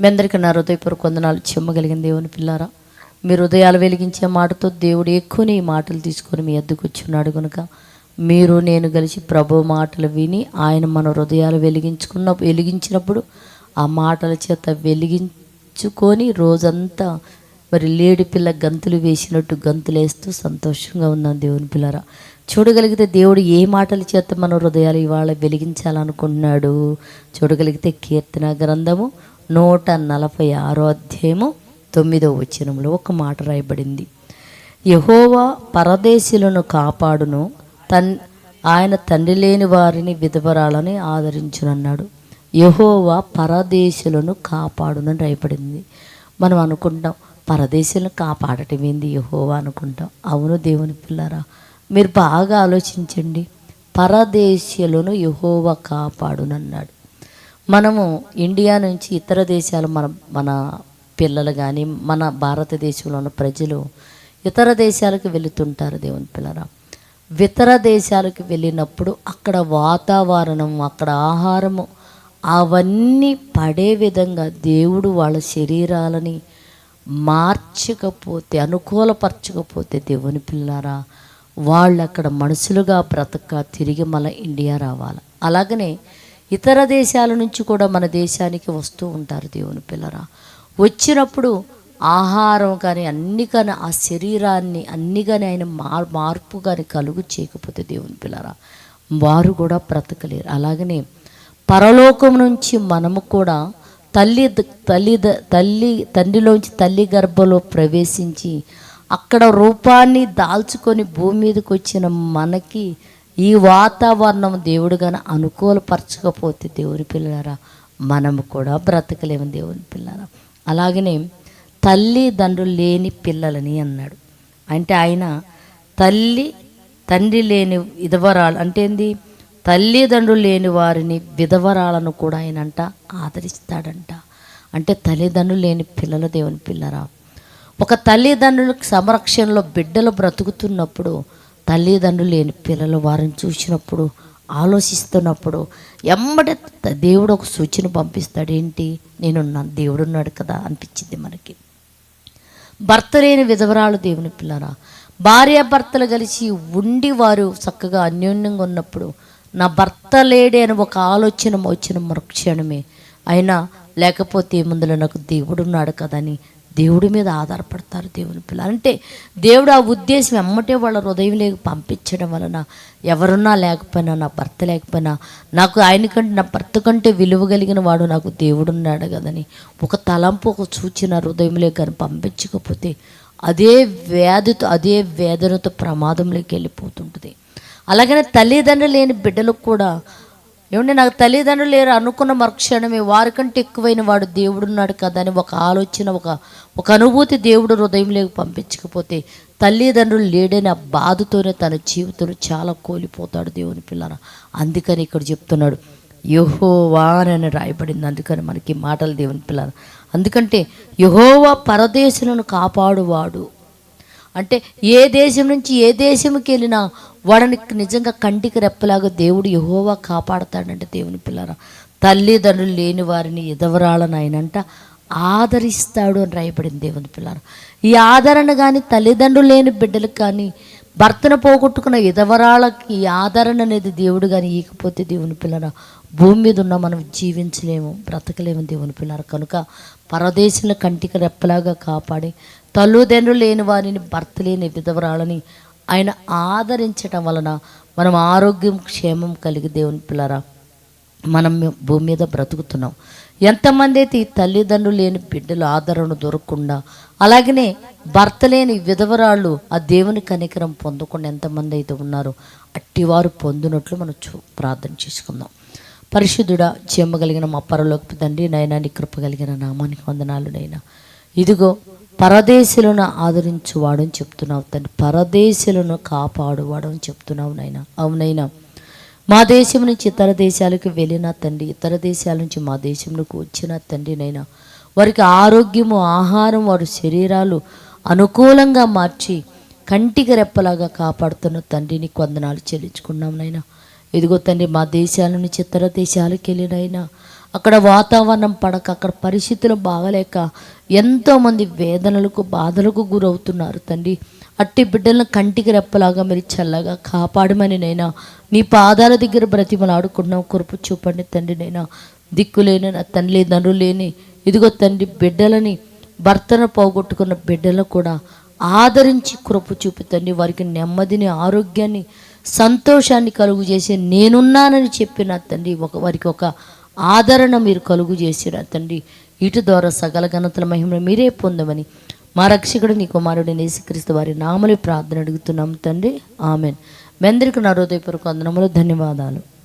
మీ అందరికీ నా హృదయపూర్వక వందనాలు చెమ్మగలిగిన దేవుని పిల్లారా. మీ హృదయాలు వెలిగించే మాటతో దేవుడు ఎక్కువనే ఈ మాటలు తీసుకొని మీ ఎద్దుకు వచ్చున్నాడు కనుక మీరు నేను కలిసి ప్రభు మాటలు విని ఆయన మన హృదయాలు వెలిగించుకున్న వెలిగించినప్పుడు ఆ మాటల చేత వెలిగించుకొని రోజంతా మరి లేడి పిల్ల గంతులు వేసినట్టు గంతులేస్తూ సంతోషంగా ఉన్నాం దేవుని పిల్లరా. చూడగలిగితే దేవుడు ఏ మాటల చేత మన హృదయాలు ఇవాళ వెలిగించాలనుకుంటున్నాడు. చూడగలిగితే కీర్తన గ్రంథము నూట నలభై ఆరో అధ్యాయము తొమ్మిదో వచనంలో ఒక మాట రాయబడింది. యహోవా పరదేశులను కాపాడును తన్ ఆయన తండ్రి లేని వారిని విధవరాలని ఆదరించునన్నాడు. యహోవా పరదేశులను కాపాడునని రాయబడింది. మనం అనుకుంటాం పరదేశులను కాపాడటం ఏంది యహోవా అనుకుంటాం. అవును దేవుని పిల్లరా మీరు బాగా ఆలోచించండి. పరదేశులను యహోవా కాపాడునన్నాడు. మనము ఇండియా నుంచి ఇతర దేశాలు మన మన పిల్లలు కానీ మన భారతదేశంలో ఉన్న ప్రజలు ఇతర దేశాలకు వెళుతుంటారు దేవుని పిల్లరా. ఇతర దేశాలకు వెళ్ళినప్పుడు అక్కడ వాతావరణం అక్కడ ఆహారము అవన్నీ పడే విధంగా దేవుడు వాళ్ళ శరీరాలని మార్చకపోతే అనుకూలపరచకపోతే దేవుని పిల్లారా వాళ్ళు అక్కడ మనుషులుగా బ్రతక తిరిగి మళ్ళీ ఇండియా రావాలి. అలాగనే ఇతర దేశాల నుంచి కూడా మన దేశానికి వస్తూ ఉంటారు దేవుని పిల్లరా. వచ్చినప్పుడు ఆహారం కానీ అన్ని కానీ ఆ శరీరాన్ని అన్ని కానీ ఆయన మార్ మార్పు కానీ కలుగు చేయకపోతే దేవుని పిల్లరా వారు కూడా బ్రతకలేరు. అలాగనే పరలోకం నుంచి మనము కూడా తల్లి తల్లి తల్లి తండ్రిలోంచి తల్లి గర్భంలో ప్రవేశించి అక్కడ రూపాన్ని దాల్చుకొని భూమి మీదకి వచ్చిన మనకి ఈ వాతావరణం దేవుడు కానీ అనుకూలపరచకపోతే దేవుని పిల్లరా మనము కూడా బ్రతకలేము దేవుని పిల్లరా అలాగనే తల్లిదండ్రులు లేని పిల్లలని అన్నాడు. అంటే ఆయన తల్లి తండ్రి లేని విధవరాలు అంటే ఏంది? తల్లిదండ్రులు లేని వారిని విధవరాలను కూడా ఆయన అంట ఆదరిస్తాడంట. అంటే తల్లిదండ్రులు లేని పిల్లల దేవుని పిల్లరా. ఒక తల్లిదండ్రులకు సంరక్షణలో బిడ్డలు బ్రతుకుతున్నప్పుడు తల్లిదండ్రులు లేని పిల్లలు వారిని చూసినప్పుడు ఆలోచిస్తున్నప్పుడు ఎమ్మటే దేవుడు ఒక సూచన పంపిస్తాడు ఏంటి? నేనున్నాను దేవుడు ఉన్నాడు కదా అనిపించింది మనకి. భర్త లేని విధవరాలు దేవుని పిల్లరా. భార్య భర్తలు కలిసి ఉండి వారు చక్కగా అన్యోన్యంగా ఉన్నప్పుడు నా భర్త లేడే అని ఒక ఆలోచన వచ్చిన మరుక్షణమే. అయినా లేకపోతే ముందులో నాకు దేవుడున్నాడు కదని దేవుడి మీద ఆధారపడతారు దేవుని పిల్లలు. అంటే దేవుడు ఆ ఉద్దేశం ఎమ్మటే వాళ్ళ హృదయం లేక పంపించడం వలన ఎవరున్నా లేకపోయినా నా భర్త లేకపోయినా నాకు ఆయన కంటే నా భర్త కంటే విలువ కలిగిన వాడు నాకు దేవుడు ఉన్నాడు కదని ఒక తలంపు ఒక సూచన హృదయంలో కానీ పంపించకపోతే అదే వ్యాధితో అదే వేదనతో ప్రమాదంలోకి వెళ్ళిపోతుంటుంది. అలాగనే తల్లిదండ్రులు లేని బిడ్డలకు కూడా ఏమంటే నాకు తల్లిదండ్రులు లేరు అనుకున్న మరుక్షణమే వారికంటే ఎక్కువైన వాడు దేవుడున్నాడు కదా అని ఒక ఆలోచన ఒక ఒక అనుభూతి దేవుడు హృదయంలోకి పంపించకపోతే తల్లిదండ్రులు లేడని ఆ బాధతోనే తన జీవితంలో చాలా కోల్పోతాడు దేవుని పిల్లన అందుకని ఇక్కడ చెప్తున్నాడు యహోవా అని రాయబడింది అందుకని మనకి మాటలు దేవుని పిల్లలు అందుకంటే యహోవా పరదేశులను కాపాడువాడు. అంటే ఏ దేశం నుంచి ఏ దేశంకి వెళ్ళినా వాడిని నిజంగా కంటికి రెప్పలాగా దేవుడు యహోవా కాపాడతాడంటే దేవుని పిల్లరా. తల్లిదండ్రులు లేని వారిని ఎదవరాలని ఆయనంట ఆదరిస్తాడు అని రాయబడింది దేవుని పిల్లరా. ఈ ఆదరణ కానీ తల్లిదండ్రులు లేని బిడ్డలకు కానీ భర్తను పోగొట్టుకున్న ఎదవరాళ్ళకి ఈ ఆదరణ అనేది దేవుడు కానీ ఈకపోతే దేవుని పిల్లరా భూమి మీద ఉన్న మనం జీవించలేము బ్రతకలేము దేవుని పిల్లరా. కనుక పరదేశంలో కంటికి రెప్పలాగా కాపాడి తల్లిదండ్రులు లేని వారిని భర్త లేని విధవరాలని ఆయన ఆదరించటం వలన మనం ఆరోగ్యం క్షేమం కలిగి దేవుని పిల్లరా మనం భూమి మీద బ్రతుకుతున్నాం. ఎంతమంది అయితే ఈ తల్లిదండ్రులు లేని బిడ్డలు ఆదరణ దొరకకుండా అలాగనే భర్త లేని విధవరాళ్ళు ఆ దేవుని కనికరం పొందకుండా ఎంతమంది అయితే ఉన్నారో అట్టివారు పొందినట్లు మనం చూ ప్రార్థన చేసుకుందాం. పరిశుద్ధుడా చెమ్మగలిగిన మా పరలోకి తండ్రి నైనా నీ కృప కలిగిన నామానికి వందనాలు నైనా ఇదిగో పరదేశులను ఆదరించువాడు అని చెప్తున్నావు తండ్రి. పరదేశులను కాపాడువాడు అని చెప్తున్నావు నైనా అవునైనా మా దేశం నుంచి ఇతర దేశాలకు వెళ్ళిన తండ్రి ఇతర దేశాల నుంచి మా దేశంలోకి వచ్చిన తండ్రి నైనా వారికి ఆరోగ్యము ఆహారం వారి శరీరాలు అనుకూలంగా మార్చి కంటికి రెప్పలాగా కాపాడుతున్న తండ్రిని కొందనాలు చెల్లించుకున్నాం నైనా ఇదిగో తండ్రి మా దేశాల నుంచి ఇతర దేశాలకు వెళ్ళినైనా అక్కడ వాతావరణం పడక అక్కడ పరిస్థితులు బాగలేక ఎంతోమంది వేదనలకు బాధలకు గురవుతున్నారు తండ్రి. అట్టి బిడ్డలను కంటికి రెప్పలాగా మీరు చల్లగా కాపాడమని నైనా. నీ పాదాల దగ్గర బ్రతిమలాడుకున్నాం కురుపు చూపండి తండ్రి నైనా. దిక్కులేని నా తండ్రి తండ్రులు లేని ఇదిగో తండ్రి బిడ్డలని భర్తను పోగొట్టుకున్న బిడ్డలను కూడా ఆదరించి కృప చూపుతండి వారికి నెమ్మదిని ఆరోగ్యాన్ని సంతోషాన్ని కలుగు చేసి నేనున్నానని చెప్పిన తండ్రి. ఒక వారికి ఒక ఆదరణ మీరు కలుగు చేసిన తండ్రి. ఇటు ద్వారా సకల ఘనతల మహిమను మీరే పొందమని మా రక్షకుడు నీ కుమారుడు నేసుక్రీస్తు వారి నామలి ప్రార్థన అడుగుతున్నాం తండ్రి. ఆమెన్. మీ అందరికీ నా హృదయపూర్వక అందనములు ధన్యవాదాలు.